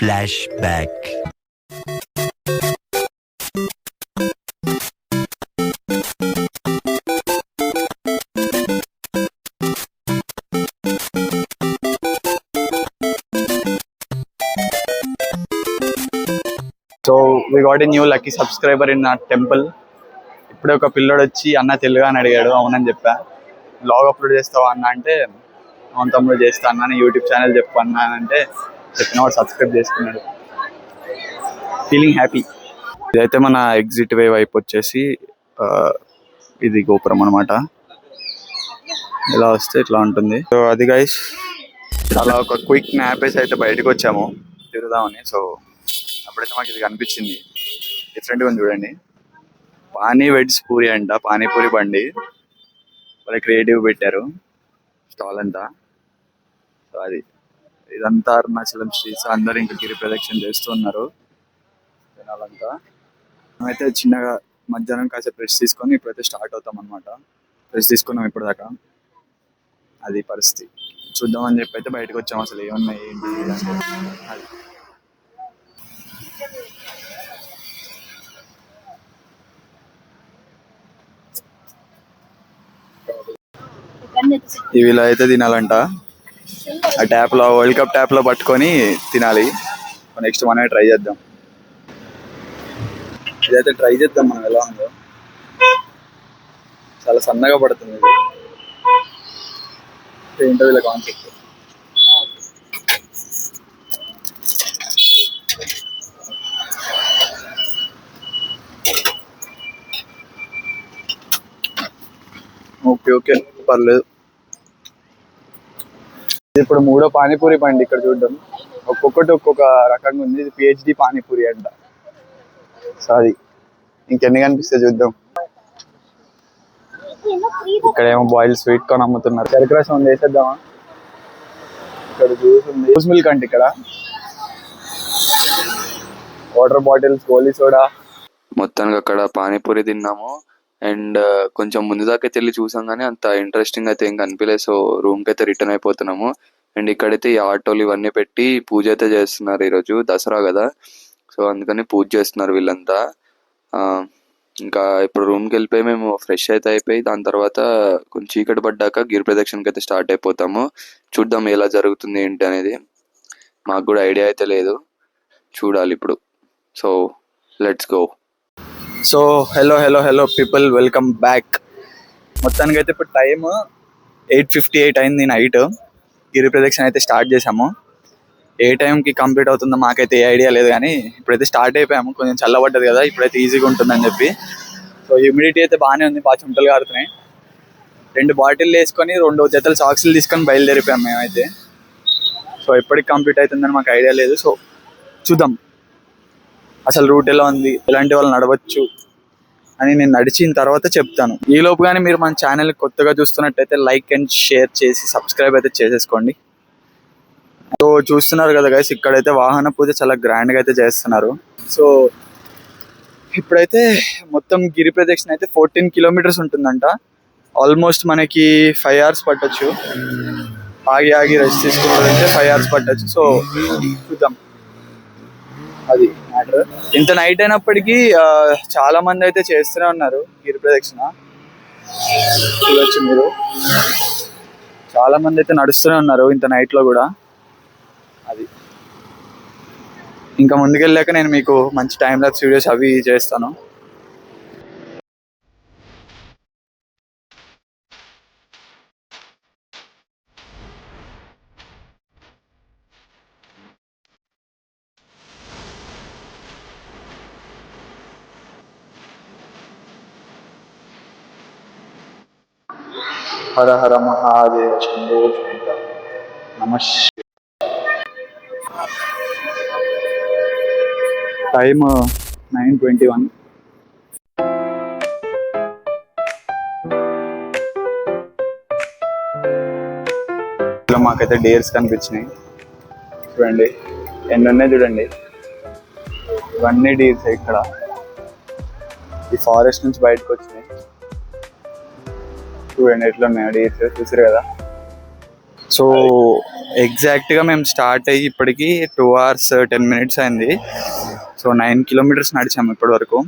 Flashback. So we got a new lucky subscriber in నా temple ఇప్పుడే ఒక పిల్లోడు వచ్చి అన్న తెలుగు అని అడిగాడు అవునని చెప్పా బ్లాగ్ అప్లోడ్ చేస్తావా అన్న అంటే అవును తమ్ముడు చేస్తా అన్న యూట్యూబ్ ఛానల్ చెప్పు అన్న అంటే చెప్పిన వాడు సబ్స్క్రైబ్ చేసుకున్నాడు. ఫీలింగ్ హ్యాపీ ఇదైతే మన ఎగ్జిట్ వే వైపు వచ్చేసి ఇది గోపురం అనమాట ఇలా వస్తే ఇట్లా ఉంటుంది. సో అది గైస్ అలా ఒక క్విక్ నాపేసి అయితే బయటకు వచ్చాము. తిరుగుదామని. సో అప్పుడైతే మాకు ఇది కనిపించింది. డిఫరెంట్గా ఉంది చూడండి. పానీ వెజ్ పూరి అంట పానీపూరి బండి. వాళ్ళ క్రియేటివ్ పెట్టారు. స్టాల్ అంతా. సో అది. ఇదంతా అరుణాచలం స్ట్రీట్స్ అందరూ ఇంకా గిరి ప్రదక్షిణ చేస్తున్నారు జనాలంతా. మేమైతే చిన్నగా మధ్యాహ్నం కాసేపు రెస్ట్ తీసుకొని ఇప్పుడైతే స్టార్ట్ అవుతాం అనమాట రెస్ట్ తీసుకున్నాం ఇప్పటిదాకా. అది పరిస్థితి. చూద్దామని చెప్పి అయితే బయటకు వచ్చాం అసలు. ఏమున్నాయి ఏంటి అది. ఇవి ఇలా అయితే తినాలంట. ఆ ట్యాప్లో వరల్డ్ కప్ ట్యాప్లో పట్టుకొని తినాలి. నెక్స్ట్ మనమే ట్రై చేద్దాం. ఇదైతే ట్రై చేద్దాం మనం ఎలా ఉందో. చాలా సన్నగా పడుతుంది ఇది. ఏంటో వీళ్ళ కాన్సెప్ట్ ఓకే ఓకే పర్లేదు. ఇప్పుడు మూడో పానీపూరి బండి ఇక్కడ చూడడం. ఒక్కొక్కటి ఒక్కొక్క రకంగా ఉంది. ఇది పిహెచ్డి పానీపూరి అంట. సారీ ఇంకెన్ని కనిపిస్తే చూద్దాం. ఇక్కడ ఏమో బాయిల్ స్వీట్ కార్న్ అమ్ముతున్నారు. చెరుకు రసం వేసేద్దామా? ఇక్కడ జ్యూస్ ఉంది. జ్యూస్ మిల్క్ అంటే ఇక్కడ. వాటర్ బాటిల్స్ గోలీ సోడా మొత్తానికి అక్కడ పానీపూరి తిన్నాము. అండ్ uh, కొంచెం ముందు దాకా అయితే వెళ్ళి చూసాం కానీ అంత ఇంట్రెస్టింగ్ అయితే ఏం కనిపించలేదు సో రూమ్కి అయితే రిటర్న్ అయిపోతున్నాము. అండ్ ఇక్కడైతే ఈ ఆటోలు ఇవన్నీ పెట్టి పూజ అయితే చేస్తున్నారు ఈరోజు దసరా కదా. సో అందుకని పూజ చేస్తున్నారు వీళ్ళంతా. ఇంకా ఇప్పుడు రూమ్కి వెళ్ళిపోయి మేము ఫ్రెష్ అయితే అయిపోయి దాని తర్వాత కొంచెం చీకటి పడ్డాక గిరి ప్రదక్షిణకి అయితే స్టార్ట్ అయిపోతాము. చూద్దాం ఎలా జరుగుతుంది ఏంటి అనేది. మాకు కూడా ఐడియా అయితే లేదు. చూడాలి ఇప్పుడు. So let's go. So hello hello hello people welcome back. మొత్తానికి అయితే ఇప్పుడు టైం ఎయిట్ ఫిఫ్టీ ఎయిట్ అయింది నైట్. గిరి ప్రదక్షిణ అయితే స్టార్ట్ చేసాము ఏ టైంకి కంప్లీట్ అవుతుందో మాకైతే ఏ ఐడియా లేదు కానీ ఇప్పుడైతే స్టార్ట్ అయిపోయాము. కొంచెం చల్లబడ్డది కదా ఇప్పుడైతే ఈజీగా ఉంటుందని చెప్పి. సో హ్యూమిడిటీ అయితే బాగానే ఉంది బాగా చుంటలు కారుతున్నాయి. రెండు బాటిల్ వేసుకొని రెండు జతలు సాక్స్లు తీసుకొని బయలుదేరిపోయాము మేమైతే. సో ఎప్పటికి కంప్లీట్ అవుతుందని మాకు ఐడియా లేదు. సో చూద్దాం. అసలు రూట్ ఎలా ఉంది? ఎలాంటి వాళ్ళు నడవచ్చు? అని నేను నడిచిన తర్వాత చెప్తాను. ఈ లోపు కానీ మీరు మన ఛానల్ కొత్తగా చూస్తున్నట్టయితే లైక్ అండ్ షేర్ చేసి సబ్స్క్రైబ్ అయితే చేసేసుకోండి. సో చూస్తున్నారు కదా గైస్ ఇక్కడైతే వాహన పూజ చాలా గ్రాండ్గా అయితే చేస్తున్నారు. సో ఇప్పుడైతే మొత్తం గిరి ప్రదక్షిణ అయితే ఫోర్టీన్ కిలోమీటర్స్ ఉంటుందంట. ఆల్మోస్ట్ మనకి ఫైవ్ అవర్స్ పట్టచ్చు. ఆగి ఆగి రెస్ట్ తీసుకున్నారంటే ఫైవ్ అవర్స్ పట్టొచ్చు. సో చూద్దాం. అది. మ్యాటర్ ఇంత నైట్ అయినప్పటికీ చాలా మంది అయితే చేస్తూనే ఉన్నారు గిరి ప్రదక్షిణ. చూడొచ్చు మీరు. చాలా మంది అయితే నడుస్తూనే ఉన్నారు ఇంత నైట్లో కూడా. అది. ఇంకా ముందుకెళ్ళాక నేను మీకు మంచి టైం లాప్స్ వీడియోస్ అవి చేస్తాను. హర హర మహాదేవ శంభో శంకర నమ టైమ్ నైన్ ట్వంటీ వన్. ఇలా మాకైతే డేర్స్ కనిపించినాయి. చూడండి ఎన్ని ఉన్నాయి చూడండి. ఇవన్నీ డీర్స్ ఇక్కడ. ఈ ఫారెస్ట్ నుంచి బయటకు వచ్చినాయి చూడండి ఎట్లా ఉన్నాయి డీర్స్ చూసారు కదా. సో ఎగ్జాక్ట్గా మేము స్టార్ట్ అయ్యి ఇప్పటికి టూ అవర్స్ టెన్ మినిట్స్ అయింది. సో నైన్ కిలోమీటర్స్ నడిచాము ఇప్పటి వరకు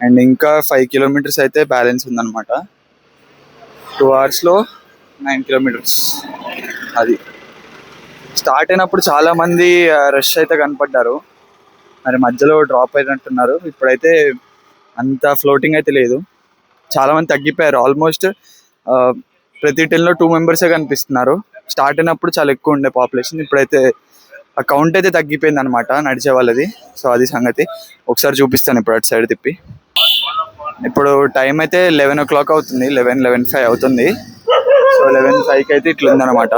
అండ్ ఇంకా ఫైవ్ కిలోమీటర్స్ అయితే బ్యాలెన్స్ ఉందన్నమాట. టూ అవర్స్లో నైన్ కిలోమీటర్స్ అది. స్టార్ట్ అయినప్పుడు చాలామంది రష్ అయితే కనపడ్డారు. మరి మధ్యలో డ్రాప్ అయినట్టున్నారు. ఇప్పుడైతే అంత ఫ్లోటింగ్ అయితే లేదు. చాలామంది తగ్గిపోయారు. ఆల్మోస్ట్ ప్రతి టెన్లో టూ మెంబర్సే కనిపిస్తున్నారు. స్టార్ట్ అయినప్పుడు చాలా ఎక్కువ ఉండే పాపులేషన్ ఇప్పుడైతే ఆ కౌంట్ అయితే తగ్గిపోయింది అనమాట నడిచే వాళ్ళది. సో అది సంగతి. ఒకసారి చూపిస్తాను ఇప్పుడు అటు సైడ్ తిప్పి. ఇప్పుడు టైం అయితే లెవెన్ ఓ క్లాక్ అవుతుంది. లెవెన్ లెవెన్ ఫైవ్ అవుతుంది. సో లెవెన్ ఫైవ్కి అయితే ఇట్లా ఉందన్నమాట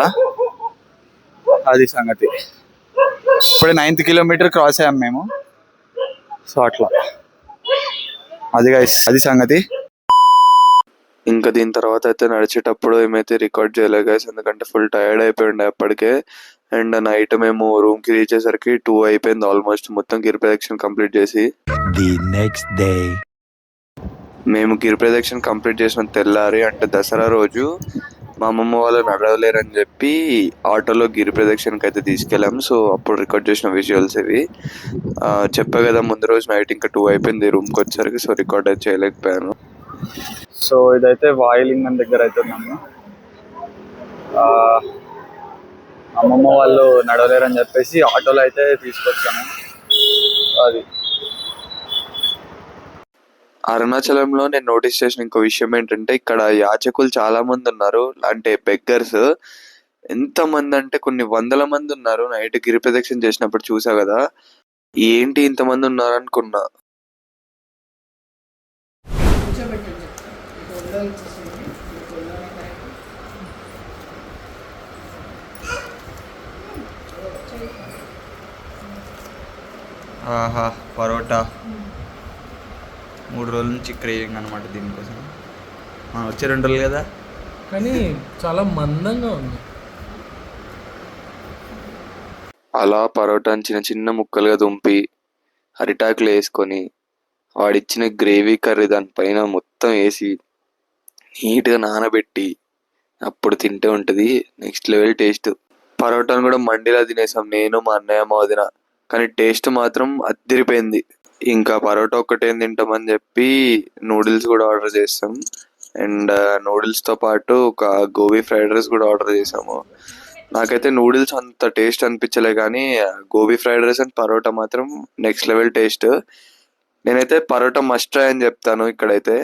అది సంగతి. ఇప్పుడు నైన్త్ కిలోమీటర్ క్రాస్ అయ్యాం మేము. సో అట్లా. అది అది సంగతి. ఇంకా దీని తర్వాత అయితే నడిచేటప్పుడు ఏమైతే రికార్డ్ చేయలేదు గైస్ ఎందుకంటే ఫుల్ టైర్డ్ అయిపోయిండే అప్పటికే. అండ్ నైట్ మేము రూమ్కి రీచ్ అయ్యేసరికి టూ అయిపోయింది ఆల్మోస్ట్ మొత్తం గిర్ ప్రదక్షిణ కంప్లీట్ చేసి. The next day. మేము గిర్ ప్రదక్షిణ కంప్లీట్ చేసిన తెల్లారి అంటే దసరా రోజు మా అమ్మమ్మ వాళ్ళు నడవలేరని చెప్పి ఆటోలో గిరి ప్రదక్షిణకి అయితే తీసుకెళ్ళాం. సో అప్పుడు రికార్డ్ చేసిన విజువల్స్ ఇవి. చెప్పా కదా ముందు రోజు నైట్ ఇంకా టూ అయిపోయింది రూమ్కి వచ్చేసరికి సో రికార్డ్ అయితే చేయలేకపోయాను. సో ఇదైతే వాయులింగం దగ్గర అయితే ఉన్నాము. అమ్మమ్మ వాళ్ళు నడవలేరని చెప్పేసి ఆటోలో అయితే తీసుకొచ్చాము. అది. అరుణాచలంలో నేను నోటీస్ చేసిన ఇంకో విషయం ఏంటంటే ఇక్కడ యాచకులు చాలా మంది ఉన్నారు అంటే బెగ్గర్స్ ఎంత మంది అంటే కొన్ని వందల మంది ఉన్నారు నైట్ గిరి ప్రదక్షిణ చేసినప్పుడు చూసా కదా. ఏంటి ఇంతమంది ఉన్నారు అనుకున్నా ఆహా పరోటా. మూడు రోజుల నుంచి క్రేవింగ్ అనమాట దీనికోసం. ఆ, వచ్చే రెండు రోజులు కదా? కానీ చాలా మందంగా ఉంది. అలా పరోటాని చిన్న చిన్న ముక్కలుగా దుంపి అరిటాకులు వేసుకొని వాడిచ్చిన గ్రేవీ కర్రీ దానిపైన మొత్తం వేసి నీట్గా నానబెట్టి అప్పుడు తింటే ఉంటుంది. Next level taste. పరోటాను కూడా మండిలా తినేసాం. నేను మా అన్నయ్య మా వదిన కానీ టేస్ట్ మాత్రం అద్దరిపోయింది. ఇంకా పరోటా ఒక్కటేం తింటామని చెప్పి నూడిల్స్ కూడా ఆర్డర్ చేస్తాం అండ్ నూడిల్స్తో పాటు ఒక గోబీ ఫ్రైడ్ రైస్ కూడా ఆర్డర్ చేసాము. నాకైతే నూడిల్స్ అంత టేస్ట్ అనిపించలే కానీ gobi fried rice and parotta మాత్రం నెక్స్ట్ లెవెల్ టేస్ట్. నేనైతే పరోటా మస్ట్ ట్రై అని చెప్తాను ఇక్కడైతే.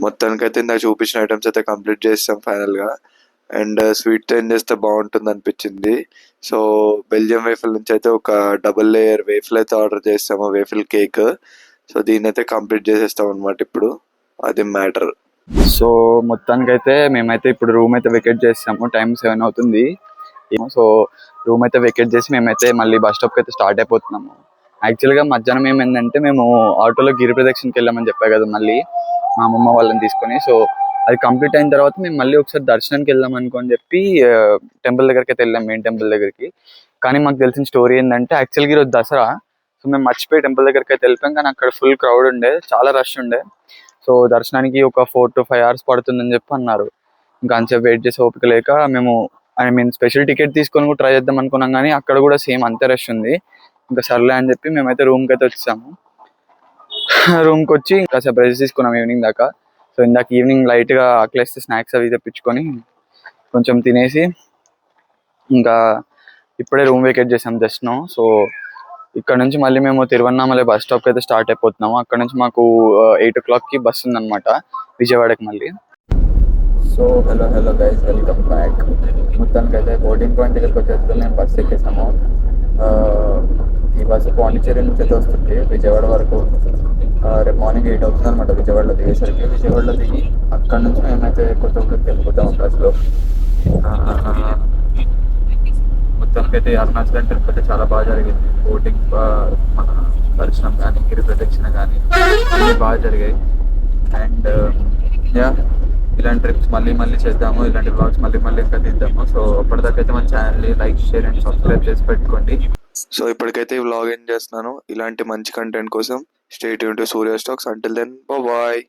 మొత్తానికైతే ఇందాక చూపించిన ఐటమ్స్ అయితే కంప్లీట్ చేస్తాం ఫైనల్గా. అండ్ స్వీట్ ఏం చేస్తే బాగుంటుంది అనిపించింది. సో బెల్జియం వేఫిల్ నుంచి అయితే ఒక డబుల్ లేయర్ వేఫిల్ అయితే ఆర్డర్ చేస్తాము వేఫిల్ కేక్. సో దీన్ని అయితే కంప్లీట్ చేసేస్తాం అనమాట ఇప్పుడు. అది మ్యాటర్. సో మొత్తానికైతే మేమైతే ఇప్పుడు రూమ్ అయితే వెకెట్ చేస్తాము టైం సెవెన్ అవుతుంది. సో రూమ్ అయితే వెకెట్ చేసి మేమైతే మళ్ళీ బస్ స్టాప్కి అయితే స్టార్ట్ అయిపోతున్నాము. యాక్చువల్గా మధ్యాహ్నం ఏమైందంటే మేము ఆటోలో గిరి ప్రదక్షిణకి వెళ్ళామని చెప్పా కదా మళ్ళీ మా అమ్మమ్మ వాళ్ళని తీసుకొని. సో అది కంప్లీట్ అయిన తర్వాత మేము మళ్ళీ ఒకసారి దర్శనానికి వెళ్దాం అనుకోని చెప్పి టెంపుల్ దగ్గరికి అయితే వెళ్ళాం మెయిన్ టెంపుల్ దగ్గరికి. కానీ మాకు తెలిసిన స్టోరీ ఏంటంటే యాక్చువల్గా ఈరోజు దసరా సో మేము మర్చిపోయి టెంపుల్ దగ్గరికి అయితే వెళ్ళిపోయాం కానీ అక్కడ ఫుల్ క్రౌడ్ ఉండే చాలా రష్ ఉండే. సో దర్శనానికి ఒక ఫోర్ టు ఫైవ్ అవర్స్ పడుతుందని చెప్పి అన్నారు. ఇంకా అంతసేపు వెయిట్ చేసే ఓపిక లేక మేము ఐ మీన్ స్పెషల్ టికెట్ తీసుకొని కూడా ట్రై చేద్దాం అనుకున్నాం కానీ అక్కడ కూడా సేమ్ అంతే రష్ ఉంది. ఇంకా సర్లే అని చెప్పి మేమైతే రూమ్కి అయితే వచ్చాము. రూమ్కి వచ్చి ఇంకా రెస్ట్ తీసుకున్నాం ఈవినింగ్ దాకా. సో ఇందాక ఈవినింగ్ లైట్గా ఆకలిస్తే స్నాక్స్ అవి తెప్పించుకొని కొంచెం తినేసి ఇంకా ఇప్పుడే రూమ్ వేకేట్ చేసాం జస్ట్ నో సో ఇక్కడ నుంచి మళ్ళీ మేము తిరువన్నామలై బస్ స్టాప్ అయితే స్టార్ట్ అయిపోతున్నాము. అక్కడ నుంచి మాకు ఎయిట్ ఓ క్లాక్కి బస్సు బస్ ఉందన్నమాట. విజయవాడకి మళ్ళీ. So hello hello guys welcome back మొత్తానికి అయితే బోర్డింగ్ పాయింట్ దగ్గరికి వచ్చేస్తే మేము బస్ ఎక్కేసాము. ఈ బస్సు పాండిచ్చేరి నుంచి అయితే వస్తుంది. విజయవాడ వరకు. రేపు మార్నింగ్ ఎయిట్ అవుతుంది అనమాట విజయవాడలో దిగేసరికి. విజయవాడలో దిగి అక్కడ నుంచి మేమైతే కొత్తగూడెం వెళ్ళిపోతాం బస్సులో మొత్తానికి అయితే అరుణాచల్ ట్రిప్ అయితే చాలా బాగా జరిగింది. బోటింగ్ మన దర్శనం కానీ గిరి ప్రదక్షిణ కానీ బాగా జరిగాయి. అండ్ యా ఇలాంటి ట్రిప్స్ మళ్ళీ మళ్ళీ చేద్దాము. ఇలాంటి బ్లాగ్స్ మళ్ళీ మళ్ళీ ఇంకా తీద్దాము. సో అప్పటిదాకా అయితే మన ఛానల్ని లైక్ షేర్ అండ్ సబ్స్క్రైబ్ చేసి పెట్టుకోండి. సో ఇప్పటికైతే ఈ వ్లాగ్ ఏం చేస్తున్నాను? ఇలాంటి మంచి కంటెంట్ కోసం Stay tuned to Surya Stocks. Until then, bye bye.